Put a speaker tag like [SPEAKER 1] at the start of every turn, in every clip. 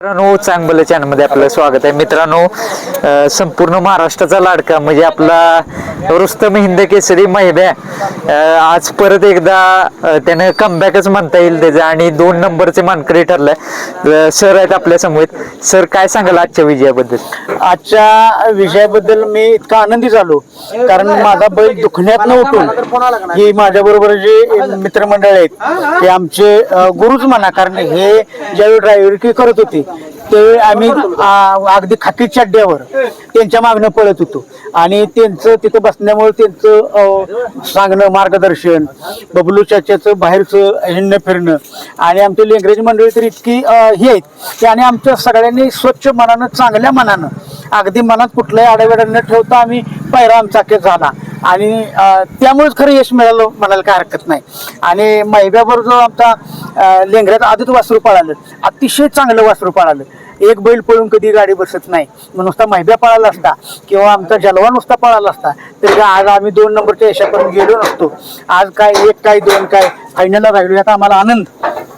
[SPEAKER 1] मित्रांनो चांगलं चॅनलमध्ये आपलं स्वागत आहे. मित्रांनो संपूर्ण महाराष्ट्राचा लाडका म्हणजे आपला रुस्तम हिंद केसरी महिब्या आज परत एकदा त्यानं कमबॅकच म्हणता येईल त्याचं आणि दोन नंबरचे मानकरी ठरलाय. सर आहेत आपल्यासमोर. सर काय सांगाल आजच्या विजयाबद्दल?
[SPEAKER 2] आजच्या विजयाबद्दल मी इतका आनंदी झालो कारण माझा बैल दुखण्यात न उठून ही माझ्या बरोबर जे मित्रमंडळ आहेत ते आमचे गुरुच म्हणा कारण हे ज्यावेळी ड्रायव्हर करत होती त्यावेळी आम्ही आ, अगदी खाकीच्या अड्ड्यावर त्यांच्या मागणं पळत होतो. आणि त्यांचं तिथं बसण्यामुळे त्यांचं अ, सांगणं मार्गदर्शन बबलू चाच्याचं बाहेरचं हिंडणं फिरणं. आणि आमची लेंगरेज मंडळी तर इतकी अ, ही आहेत की आणि आमच्या सगळ्यांनी स्वच्छ मनानं चांगल्या मनानं अगदी मनात कुठल्याही आडावेडा न ठेवता आम्ही पायरा आमचा अखेर झाला. आणि अ, त्यामुळेच खरं यश मिळालं म्हणायला काय हरकत नाही. आणि मैब्यावर जो आमचा अ, लेंगऱ्यात आदित वासरू पळालं अतिशय चांगलं वासरू पळालं. एक बैल पळून कधी गाडी बसत नाही. मग नुसता मैब्या पळाला असता किंवा आमचा जलवा नुसता पळाला असता. तरी आज आम्ही दोन नंबरच्या यशापर्यंत गेलो नसतो. आज काय एक काय दोन काय फायनलला राहिलो याचा आम्हाला आनंद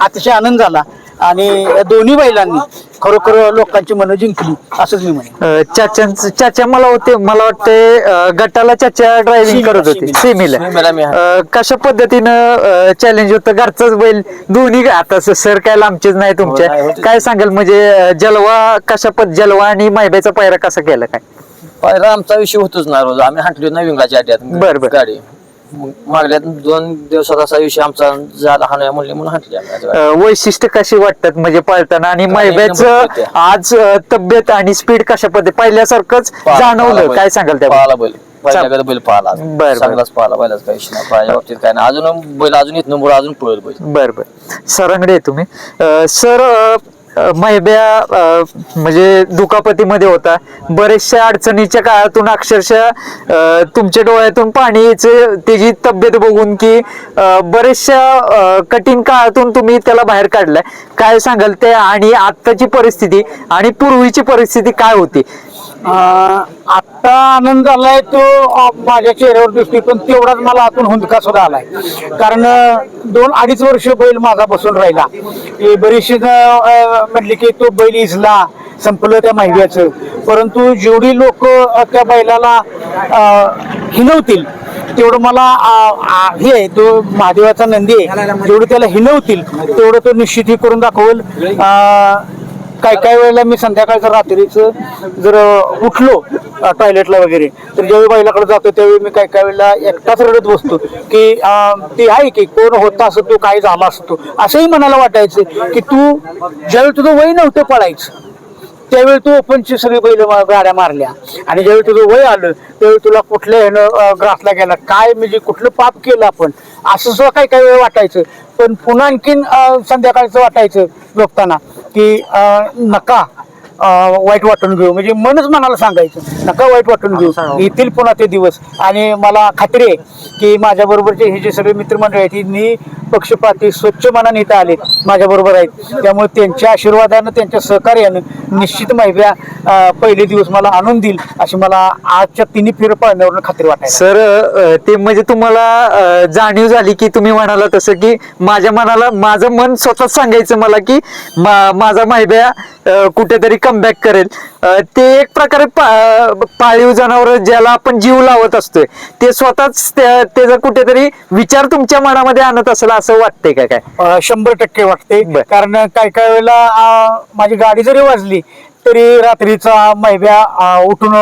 [SPEAKER 2] अतिशय आनंद झाला. आणि या दोन्ही बैलांनी खरोखर लोकांची मनं जिंकली असंच मी म्हणेन.
[SPEAKER 1] चाच्यांचं चाचा मला होते मला वाटते अं, गटाला चाचा ड्रायव्हिंग करत होते.
[SPEAKER 2] सेमीला.
[SPEAKER 1] अं, कशा पद्धतीनं चॅलेंज होतं? घरचाच बैल दोन्ही आता सर काय लांबचेच नाही
[SPEAKER 3] हो, नाही,
[SPEAKER 1] तुमच्या. काय सांगाल? म्हणजे अं, जलवा कशा पद जलवा आणि मायब्याचा पायरा कसा केला काय?
[SPEAKER 3] पहिला आमचा विषय होतोच ना रोज. आम्ही हटलो ना विंगाच्या अड्ड्यात
[SPEAKER 1] बर, बर.
[SPEAKER 3] गाडी. मागल्या दोन दिवसात असा विषय आमचा झाला हा नाही म्हणले म्हणून हटली.
[SPEAKER 1] अं, वैशिष्ट्य कशी वाटतात म्हणजे पळताना? आणि
[SPEAKER 3] नंबर पळते.
[SPEAKER 1] आज अं, तब्येत आणि स्पीड कशा पद्धती पहिल्यासारखंच
[SPEAKER 3] पाहाला-
[SPEAKER 1] जाणवलं. काय. सांगाल त्या
[SPEAKER 3] पाहाला बैल. पहिल्याकडे बैल पाहाला
[SPEAKER 1] बर, बर.
[SPEAKER 3] चांगलाच पाहाला बैलाच काही विषय नाही. पाहिल्या बाबतीत काय नाही. अजून बैल अजून इथनं मुळे अजून पळेल बैल.
[SPEAKER 1] बर बर. सरांकडे आहे तुम्ही. अं, सर अं, अं, मैब्या म्हणजे दुखापतीमध्ये होता. बरेचशा अडचणीच्या काळातून अक्षरशः तुमच्या डोळ्यातून पाणी यायचं त्याची तब्येत बघून की बरेचशा कठीण काळातून तुम्ही त्याला बाहेर काढलाय. काय सांगाल ते आणि आत्ताची परिस्थिती आणि पूर्वीची परिस्थिती काय होती?
[SPEAKER 2] आत्ता आनंद झालाय तो माझ्या चेहऱ्यावर दिसतोय पण तेवढाच मला आतून हुंदका सुद्धा आलाय. कारण दोन अडीच वर्ष बैल माझा बसून राहिला. बरीचशी म्हटली की तो बैल इजला संपलं त्या महिन्याचं. परंतु जेवढी लोक त्या बैलाला हिनवतील तेवढं मला हे आहे, तो महादेवाचा नंदी आहे. जेवढं त्याला हिनवतील तेवढं तो निश्चित हे करून दाखवल. काय काय वेळेला मी संध्याकाळचं रात्रीचं जर उठलो टॉयलेटला वगैरे तर ज्यावेळी बैलाकडे जातो त्यावेळी मी काय काय वेळेला एकटाच रडत बसतो की ते आहे की कोण होता असतो काय झाला असतो असंही मनाला वाटायचं की तू ज्यावेळी तुझं वय नव्हतं पळायचं त्यावेळी तू ओपनची सगळी बैल गाड्या मारल्या. आणि ज्यावेळी तुझं वय आलं त्यावेळी तुला कुठल्या ह्यानं ग्रासला गेला काय म्हणजे कुठलं पाप केलं आपण असं सुद्धा काही काही वेळ वाटायचं. पण पुन्हा आणखीन संध्याकाळचं वाटायचं झोपताना. की अं, नका वाईट वाटून घेऊ. म्हणजे मनच मनाला सांगायचं नका वाईट वाटून घेऊ. येतील पुन्हा ते दिवस. आणि मला खात्री आहे की माझ्या बरोबरचे हे जे सगळे मित्रमंडळ आहेत ही पक्षपाती स्वच्छ मनाने इथं आले माझ्याबरोबर आहेत. त्यामुळे त्यांच्या आशीर्वादानं त्यांच्या सहकार्यानं निश्चित माहिती पहिले दिवस मला आणून देईल अशी मला आजच्या तिन्ही फिर पाळण्यावरून खात्री वाटायची
[SPEAKER 1] सर ते म्हणजे तुम्हाला जाणीव झाली की तुम्ही म्हणाला तसं की माझ्या मनाला माझं मन स्वतःच सांगायचं मला की मा- माझा माहिब्या कुठेतरी कमबॅक करेल. ते एक प्रकारे पा- पाळीव जनावर ज्याला आपण जीव लावत असतोय ते स्वतःच त्या- त्याचा कुठेतरी विचार तुमच्या मनामध्ये आणत असेल असं वाटतंय का काय?
[SPEAKER 2] शंभर टक्के वाटते. कारण काय काय वेळेला माझी गाडी जरी वाजली तरी रात्रीचा मैब्या उठून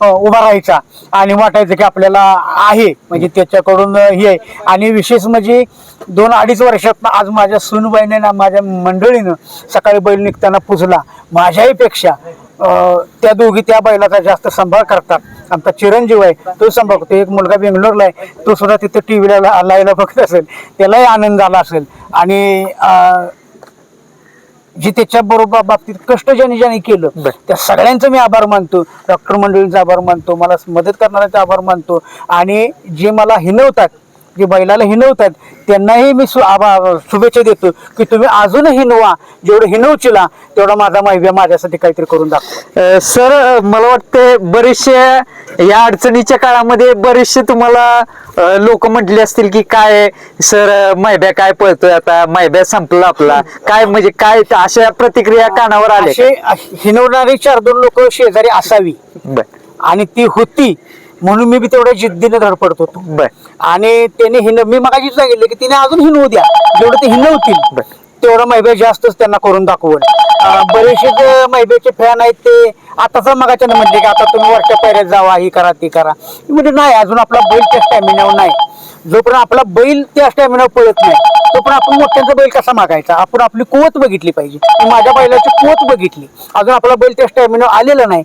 [SPEAKER 2] उभा राहायचा आणि वाटायचं की आपल्याला आहे म्हणजे त्याच्याकडून हे आहे. आणि विशेष म्हणजे दोन अडीच वर्षात आज माझ्या सुनबाईने ना माझ्या मंडळीनं सकाळी बैल निघताना पुजला माझ्याही पेक्षा. त्या दोघी त्या बैलाचा जास्त सांभाळ करतात. आमचा चिरंजीव आहे तो सांभाळ करतो. एक मुलगा बेंगलोरला आहे तो सुद्धा तिथं टी व्हीला लायला बघत असेल. त्यालाही आनंद झाला असेल. आणि जे त्याच्या बरोबर बाबतीत कष्ट ज्यांनी ज्यांनी केलं. त्या सगळ्यांचं मी आभार मानतो. डॉक्टर मंडळींचा आभार मानतो. मला मदत करणाऱ्यांचा आभार मानतो. आणि जे मला हिनवतात जे बैलाला हिनवतात त्यांनाही मी शुभेच्छा देतो की तुम्ही अजून हिनवा जेवढं हिनवचिला तेवढा माझा माहिती माझ्यासाठी काहीतरी करून दाखवा.
[SPEAKER 1] सर मला वाटते बरेचसे या अडचणीच्या काळामध्ये बरेचसे तुम्हाला लोक म्हटले असतील की काय सर अ, मैब्या काय पळतोय आता? मैब्या संपला आपला. काय म्हणजे काय अशा प्रतिक्रिया कानावर आले
[SPEAKER 2] हिनवणारी चार दोन लोक शेजारी असावी. आणि ती होती. म्हणून मी बी तेवढ्या जिद्दीने धडपडत होतो.
[SPEAKER 1] बर.
[SPEAKER 2] आणि त्याने हिन मी मगाशी सांगितलं की तिने अजून हिनवू द्या. जेवढं ते हिनवतील
[SPEAKER 1] बर.
[SPEAKER 2] तेवढं मैबे जास्तच त्यांना करून दाखवल. बरेचसे जे मैबेचे फॅन आहेत ते आताचा मगाच्या म्हणले की आता तुम्ही वरच्या पायऱ्यात जावा ही करा ती करा. म्हणजे नाही अजून आपला बैल त्या स्टॅमिनावर नाही. जोपर्यंत आपला बैल त्या स्टॅमिनावर पळत नाही तोपर्यंत आपण मोठ्यांचा बैल कसा मागायचा? आपण आपली कुवत बघितली पाहिजे. मी माझ्या बैलाची कुवत बघितली. अजून आपला बैल त्या स्टॅमिनावर आलेला नाही.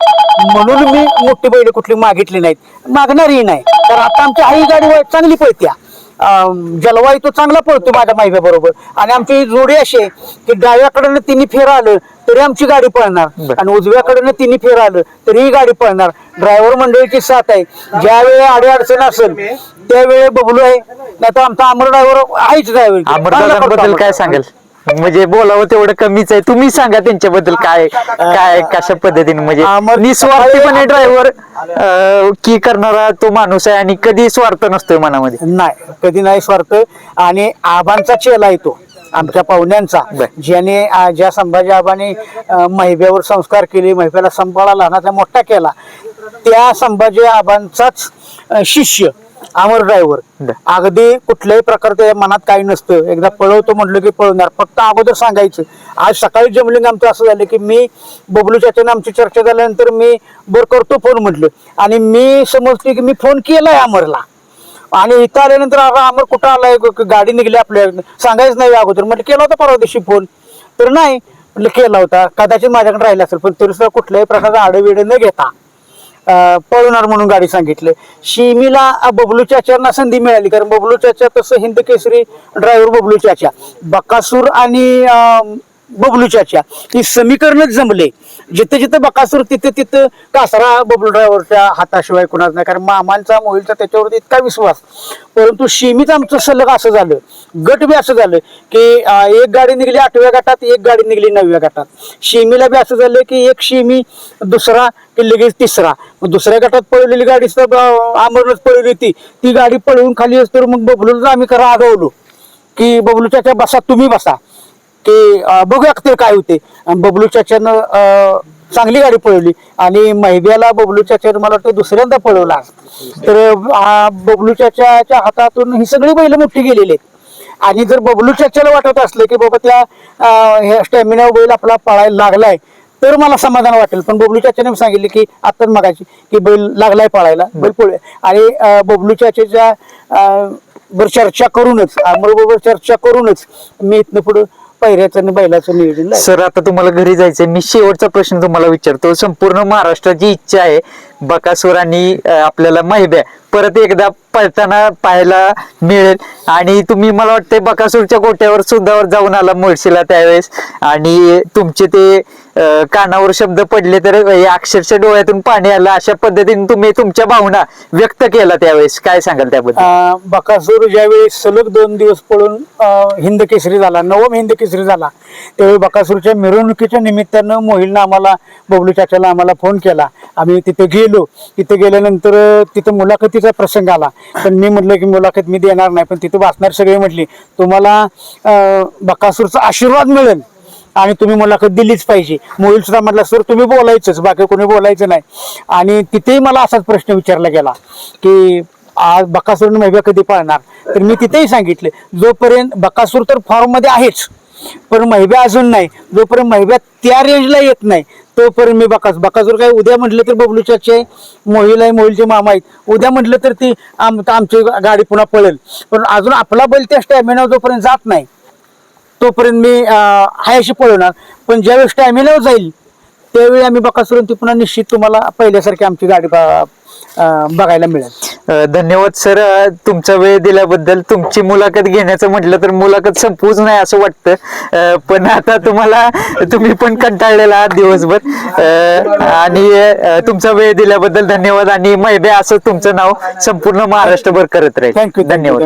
[SPEAKER 2] म्हणून मी मोठी बैल कुठली मागितली नाहीत. मागणारही नाही. कारण आता आमची आई गाडी चांगली पळत्या. जलवायू तो चांगला पळतो माझ्या माहिती बरोबर आणि आमची जोडी अशी आहे की डाव्याकडनं तिन्ही फेर आलं तरी आमची गाडी पळणार. आणि उजव्याकडनं तिन्ही फेर आलं तरी ही गाडी पळणार. ड्रायव्हर मंडळीची साथ आहे. ज्यावेळी आडी अडचण असेल त्यावेळी बबलू आहे. नाही तर आमचा अमर ड्रायव्हर आहेच ड्रायव्हर
[SPEAKER 1] अमरदादांबद्दल काय सांगाल? म्हणजे बोलावं तेवढं कमीच आहे. तुम्ही सांगा त्यांच्याबद्दल काय काय कशा पद्धतीने? म्हणजे निस्वार्थीपणे ड्रायव्हर की करणारा तो माणूस आहे आणि कधी स्वार्थ नसतोय मनामध्ये?
[SPEAKER 2] नाही कधी नाही स्वार्थ. आणि आबांचा चेला येतो आमच्या पाहुण्यांचा. ज्याने ज्या संभाजी आबाने महिब्यावर संस्कार केले महिब्याला सांभाळा लहानाचा मोठा केला. त्या संभाजी आबांचाच शिष्य अमर ड्रायव्हर. अगदी कुठल्याही प्रकारच्या मनात काही नसतं. एकदा पळवतो म्हटलं की पळवणार. फक्त अगोदर सांगायचं. आज सकाळी जमलिंग आमचं असं झालं की मी बबलू चाच्याने आमची चर्चा झाल्यानंतर मी बर करतो फोन म्हटलं. आणि मी समजते की मी फोन केलाय अमरला. आणि इथं आल्यानंतर अमर कुठं आलाय? गाडी निघली आपल्या सांगायच नाही अगोदर. म्हटलं केला होता परवा दिवशी फोन तर नाही. म्हटलं केला होता. कदाचित माझ्याकडे राहिला असेल पण तरी सुद्धा कुठल्याही प्रकारचा आडवेड न घेता. पळवणार म्हणून गाडी सांगितलं. शिमीला बबलू चाच्यांना संधी मिळाली कारण बबलू चाचा तसं हिंद केसरी ड्रायव्हर बबलू चाचा. बकासूर आणि बबलू चाचा ही समीकरणच जमले. जिथे जिथे बकासूर तिथे तिथं कासरा बबलू ड्रायव्हरच्या हाताशिवाय कुणाच नाही. कारण मामांचा मोहिलचा त्याच्यावरती इतका विश्वास. परंतु शिमीच आमचं सलग असं झालं. गट बी असं झालं की एक गाडी निघली आठव्या गटात एक गाडी निघली नवव्या गटात. शिमीला बी असं झालं की एक शिमी दुसरा की लगेच तिसरा. मग दुसऱ्या गटात पळवलेली गाडी सुद्धा, अं, पळवली होती. ती गाडी पळवून खाली असतो मग बबलूला आम्ही करा आगवलो. की बबलूच्या बसा तुम्ही बसा. की बघूया ते काय होते. आणि बबलू चाच्यानं चांगली गाडी पळवली. आणि महिब्याला बबलू चाच्यानं मला वाटतं दुसऱ्यांदा पळवला. तर बबलू चाच्याच्या हातातून ही सगळी बैल मोठी गेलेली आहेत. आणि जर बबलू चाच्याला वाटत असलं की बाबा त्या स्टॅमिना बैल आपला पळायला लागलाय तर मला समाधान वाटेल. पण बबलू चाच्याने सांगितले की आत्ताच मागायची की बैल लागलाय पळायला बैल पळूया आणि बबलू चाच्याच्या बर चर्चा करूनच बरोबर चर्चा करूनच मी इथनं पुढं पैऱ्याचं आणि बैलाचं नियोजन
[SPEAKER 1] सर आता तुम्हाला घरी जायचंय. मी शेवटचा प्रश्न तुम्हाला विचारतो. संपूर्ण महाराष्ट्राची इच्छा आहे बकासूर आणि आपल्याला महिब्या परत एकदा पळताना पाहायला मिळेल. आणि तुम्ही मला वाटतंय बकासूरच्या गोट्यावर सुद्धावर जाऊन आला मुळशीला त्यावेळेस. आणि तुमचे ते कानावर शब्द पडले तर हे अक्षरशः डोळ्यातून पाणी आलं. अशा पद्धतीने तुम्ही तुमच्या भावना व्यक्त केला त्यावेळेस. काय सांगाल त्याबद्दल?
[SPEAKER 2] बकासूर ज्यावेळी सलग दोन दिवस पळून हिंद केसरी झाला नवम हिंद केसरी झाला त्यावेळी बकासूरच्या मिरवणुकीच्या निमित्तानं मोहिलनं आम्हाला बबलू चाचाला आम्हाला फोन केला. आम्ही तिथे गेलो तिथे गेल्यानंतर तिथं मुलाखतीचा प्रसंग आला. पण मी म्हटलं की मुलाखत मी देणार नाही पण तिथं वाचणार सगळे म्हटले तुम्हाला बकासूरचा आशीर्वाद मिळेल आणि तुम्ही मुलाखत दिलीच पाहिजे. मोहिल सुद्धा म्हटलं सर तुम्ही बोलायचंच बाकी कोणी बोलायचं नाही. आणि तिथेही मला असाच प्रश्न विचारला गेला की आज बकासूर महिबा कधी पाळणार? तर मी तिथेही सांगितले जोपर्यंत बकासूर तर फॉर्ममध्ये आहेच पण महिब्या अजून नाही जोपर्यंत महिब्या त्या रेंजला येत नाही तोपर्यंत मी बकास. बकासूर काय उद्या म्हटलं तर बबलू चाचे मोहिल आहे मोहिलचे मामा आहेत. उद्या म्हटलं तर ती आम आमची गाडी पुन्हा पळेल. पण अजून आपला बैल त्या स्टॅमिना जोपर्यंत जात नाही तोपर्यंत मी हायाशी हाय अशी पळवणार पण ज्यावेळी स्टॅमिनावर जाईल त्यावेळी आम्ही बकासूर ती पुन्हा निश्चित तुम्हाला पहिल्यासारखी आमची गाडी ब- बघायला मिळेल.
[SPEAKER 1] धन्यवाद सर. तुमचा वेळ दिल्याबद्दल तुमची मुलाखत घेण्याचं म्हटलं तर मुलाखत संपवूच नाही असं वाटतं. पण आता तुम्हाला तुम्ही पण कंटाळलेला आहात दिवसभर. आणि तुमचा वेळ दिल्याबद्दल धन्यवाद आणि मैबे असं तुमचं नाव संपूर्ण महाराष्ट्रभर करत राहील.
[SPEAKER 2] You,
[SPEAKER 1] धन्यवाद.